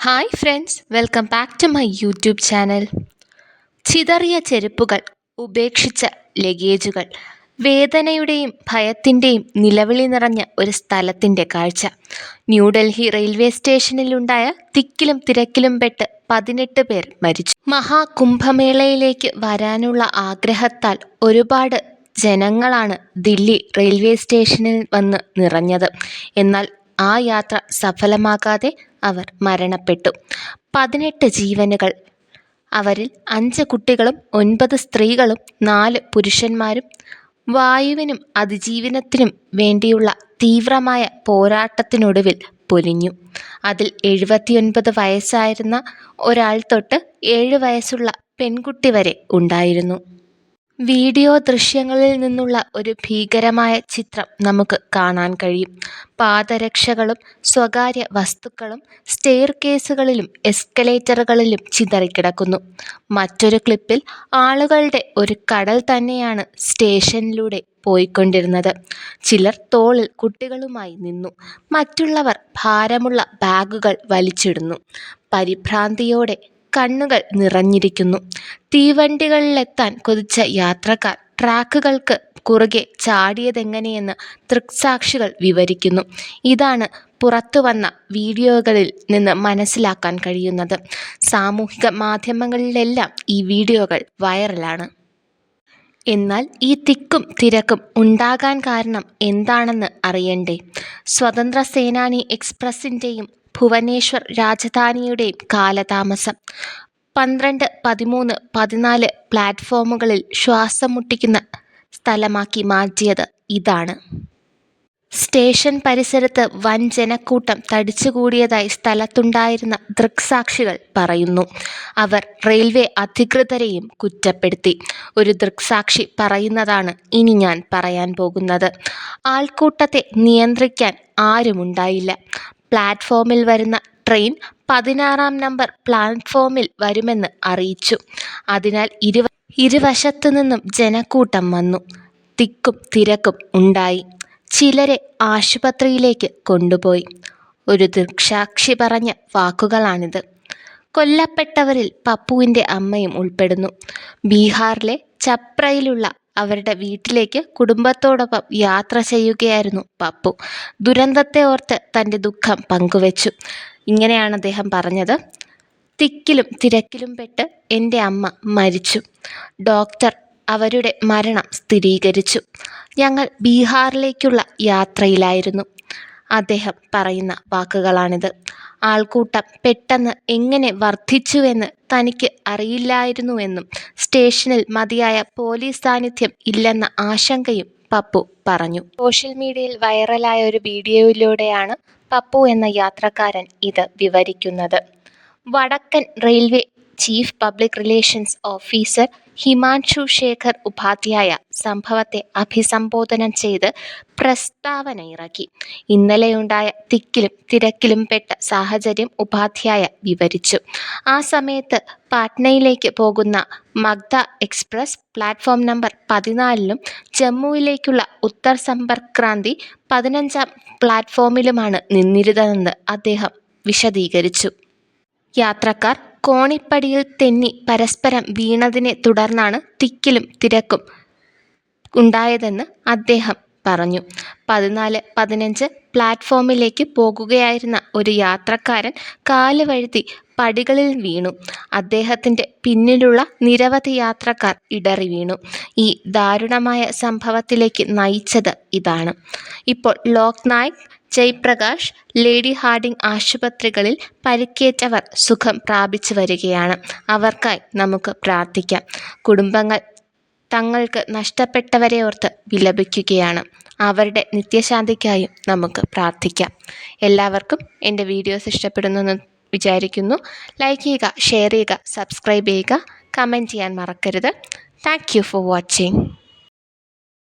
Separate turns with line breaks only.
Hi friends welcome back to my YouTube channel ചിതറിയ ചെരുപ്പുകൾ ഉപേക്ഷിച്ച ലഗേജുകൾ വേദനയുടെയും ഭയത്തിന്റെയും നിലവിളി നിറഞ്ഞ ഒരു സ്ഥലത്തിന്റെ കാഴ്ച. ന്യൂഡൽഹി റെയിൽവേ സ്റ്റേഷനിലുണ്ടായ തിക്കിലും തിരക്കിലും പെട്ട് പതിനെട്ട് പേർ മരിച്ചു. മഹാകുംഭമേളയിലേക്ക് വരാനുള്ള ആഗ്രഹത്താൽ ഒരുപാട് ജനങ്ങളാണ് ദില്ലി റെയിൽവേ സ്റ്റേഷനിൽ വന്ന് നിറഞ്ഞത്. എന്നാൽ ആ യാത്ര സഫലമാകാതെ അവർ മരണപ്പെട്ടു. പതിനെട്ട് ജീവനുകൾ. അവരിൽ അഞ്ച് കുട്ടികളും ഒൻപത് സ്ത്രീകളും നാല് പുരുഷന്മാരും വായുവിനും അതിജീവനത്തിനും വേണ്ടിയുള്ള തീവ്രമായ പോരാട്ടത്തിനൊടുവിൽ പൊലിഞ്ഞു. അതിൽ എഴുപത്തിയൊൻപത് വയസ്സായിരുന്ന ഒരാൾ തൊട്ട് ഏഴ് വയസ്സുള്ള പെൺകുട്ടി വരെ ഉണ്ടായിരുന്നു. വീഡിയോ ദൃശ്യങ്ങളിൽ നിന്നുള്ള ഒരു ഭീകരമായ ചിത്രം നമുക്ക് കാണാൻ കഴിയും. പാദരക്ഷകളും സ്വകാര്യ വസ്തുക്കളും സ്റ്റെയർ കേസുകളിലും എസ്കലേറ്ററുകളിലും ചിതറിക്കിടക്കുന്നു. മറ്റൊരു ക്ലിപ്പിൽ ആളുകളുടെ ഒരു കടൽ തന്നെയാണ് സ്റ്റേഷനിലൂടെ പോയിക്കൊണ്ടിരുന്നത്. ചിലർ തോളിൽ കുട്ടികളുമായി നിന്നു. മറ്റുള്ളവർ ഭാരമുള്ള ബാഗുകൾ വലിച്ചിടുന്നു. പരിഭ്രാന്തിയോടെ കണ്ണുകൾ നിറഞ്ഞിരിക്കുന്നു. തീവണ്ടികളിലെത്താൻ കൊതിച്ച യാത്രക്കാർ ട്രാക്കുകൾക്ക് കുറുകെ ചാടിയതെങ്ങനെയെന്ന് ദൃക്സാക്ഷികൾ വിവരിക്കുന്നു. ഇതാണ് പുറത്തു വന്ന വീഡിയോകളിൽ നിന്ന് മനസ്സിലാക്കാൻ കഴിയുന്നത്. സാമൂഹിക മാധ്യമങ്ങളിലെല്ലാം ഈ വീഡിയോകൾ വൈറലാണ്. എന്നാൽ ഈ തിക്കും തിരക്കും ഉണ്ടാകാൻ കാരണം എന്താണെന്ന് അറിയണ്ടേ? സ്വതന്ത്ര സേനാനി എക്സ്പ്രസിന്റെയും ഭുവനേശ്വർ രാജധാനിയുടെയും കാലതാമസം. പന്ത്രണ്ട് പതിമൂന്ന് പതിനാല് പ്ലാറ്റ്ഫോമുകളിൽ ശ്വാസം മുട്ടിക്കുന്ന സ്ഥലമാക്കി മാറ്റിയത് ഇതാണ്. സ്റ്റേഷൻ പരിസരത്ത് വൻ ജനക്കൂട്ടം തടിച്ചുകൂടിയതായി സ്ഥലത്തുണ്ടായിരുന്ന ദൃക്സാക്ഷികൾ പറയുന്നു. അവർ റെയിൽവേ അധികൃതരെയും കുറ്റപ്പെടുത്തി. ഒരു ദൃക്സാക്ഷി പറയുന്നതാണ് ഇനി ഞാൻ പറയാൻ പോകുന്നത്. ആൾക്കൂട്ടത്തെ നിയന്ത്രിക്കാൻ ആരുമുണ്ടായില്ല. പ്ലാറ്റ്ഫോമിൽ വരുന്ന ട്രെയിൻ പതിനാറാം നമ്പർ പ്ലാറ്റ്ഫോമിൽ വരുമെന്ന് അറിയിച്ചു. അതിനാൽ ഇരുവ ഇരുവശത്തു നിന്നും ജനക്കൂട്ടം വന്നു. തിക്കും തിരക്കും ഉണ്ടായി. ചിലരെ ആശുപത്രിയിലേക്ക് കൊണ്ടുപോയി. ഒരു ദൃക്സാക്ഷി പറഞ്ഞ വാക്കുകളാണിത്. കൊല്ലപ്പെട്ടവരിൽ പപ്പുവിന്റെ അമ്മയും ഉൾപ്പെടുന്നു. ബീഹാറിലെ ചപ്രയിലുള്ള അവരുടെ വീട്ടിലേക്ക് കുടുംബത്തോടൊപ്പം യാത്ര ചെയ്യുകയായിരുന്നു പപ്പു. ദുരന്തത്തെ ഓർത്ത് തന്റെ ദുഃഖം പങ്കുവച്ചു. ഇങ്ങനെയാണ് അദ്ദേഹം പറഞ്ഞത്. തിക്കിലും തിരക്കിലും പെട്ട് എന്റെ അമ്മ മരിച്ചു. ഡോക്ടർ അവരുടെ മരണം സ്ഥിരീകരിച്ചു. ഞങ്ങൾ ബീഹാറിലേക്കുള്ള യാത്രയിലായിരുന്നു. അദ്ദേഹം പറയുന്ന വാക്കുകളാണിത്. ആൾക്കൂട്ടം പെട്ടെന്ന് എങ്ങനെ വർദ്ധിച്ചുവെന്ന് തനിക്ക് അറിയില്ലായിരുന്നുവെന്നും സ്റ്റേഷനിൽ മതിയായ പോലീസ് സാന്നിധ്യം ഇല്ലെന്ന ആശങ്കയും പപ്പു പറഞ്ഞു. സോഷ്യൽ മീഡിയയിൽ വൈറലായ ഒരു വീഡിയോയിലൂടെയാണ് പപ്പു എന്ന യാത്രക്കാരൻ ഇത് വിവരിക്കുന്നത്. വടക്കൻ railway chief public relations officer Himanshu Shekhar Upadhyay സംഭവത്തെ അഭിസംബോധന ചെയ്ത് പ്രസ്താവന ഇറക്കി ഇന്നലെയുണ്ടായ തിക്കിലും തിരക്കിലും പെട്ട സാഹചര്യം ഉപാധ്യായ വിവരിച്ചു. ആ സമയത്ത് പാട്നയിലേക്ക് പോകുന്ന മഗ്ദ എക്സ്പ്രസ് പ്ലാറ്റ്ഫോം നമ്പർ പതിനാലിലും ജമ്മുവിലേക്കുള്ള ഉത്തർ സമ്പർക്ക് ക്രാന്തി പതിനഞ്ചാം പ്ലാറ്റ്ഫോമിലുമാണ് നിന്നിരുന്നതെന്ന് അദ്ദേഹം വിശദീകരിച്ചു. യാത്രക്കാർ കോണിപ്പടിയിൽ തെന്നി പരസ്പരം വീണതിനെ തുടർന്നാണ് തിക്കിലും തിരക്കും ഉണ്ടായതെന്ന് അദ്ദേഹം പറഞ്ഞു. പതിനാല് പതിനഞ്ച് പ്ലാറ്റ്ഫോമിലേക്ക് പോകുകയായിരുന്ന ഒരു യാത്രക്കാരൻ കാൽ വഴുതി പടികളിൽ വീണു. അദ്ദേഹത്തിന്റെ പിന്നിലുള്ള നിരവധി യാത്രക്കാർ ഇടറി വീണു. ഈ ദാരുണമായ സംഭവത്തിലേക്ക് നയിച്ചത് ഇതാണ്. ഇപ്പോൾ ലോക്നായക് ജയ്പ്രകാശ് ലേഡി ഹാർഡിംഗ് ആശുപത്രികളിൽ പരിക്കേറ്റവർ സുഖം പ്രാപിച്ചു വരികയാണ്. അവർക്കായി നമുക്ക് പ്രാർത്ഥിക്കാം. കുടുംബങ്ങൾ തങ്ങൾക്ക് നഷ്ടപ്പെട്ടവരെ ഓർത്ത് വിലപിക്കുകയാണ്. അവരുടെ നിത്യശാന്തിക്കായും നമുക്ക് പ്രാർത്ഥിക്കാം. എല്ലാവർക്കും എന്റെ വീഡിയോസ് ഇഷ്ടപ്പെടുന്നെന്ന് വിചാരിക്കുന്നു. ലൈക്ക് ചെയ്യുക ഷെയർ ചെയ്യുക സബ്സ്ക്രൈബ് ചെയ്യുക കമന്റ് ചെയ്യാൻ മറക്കരുത്. Thank you for watching.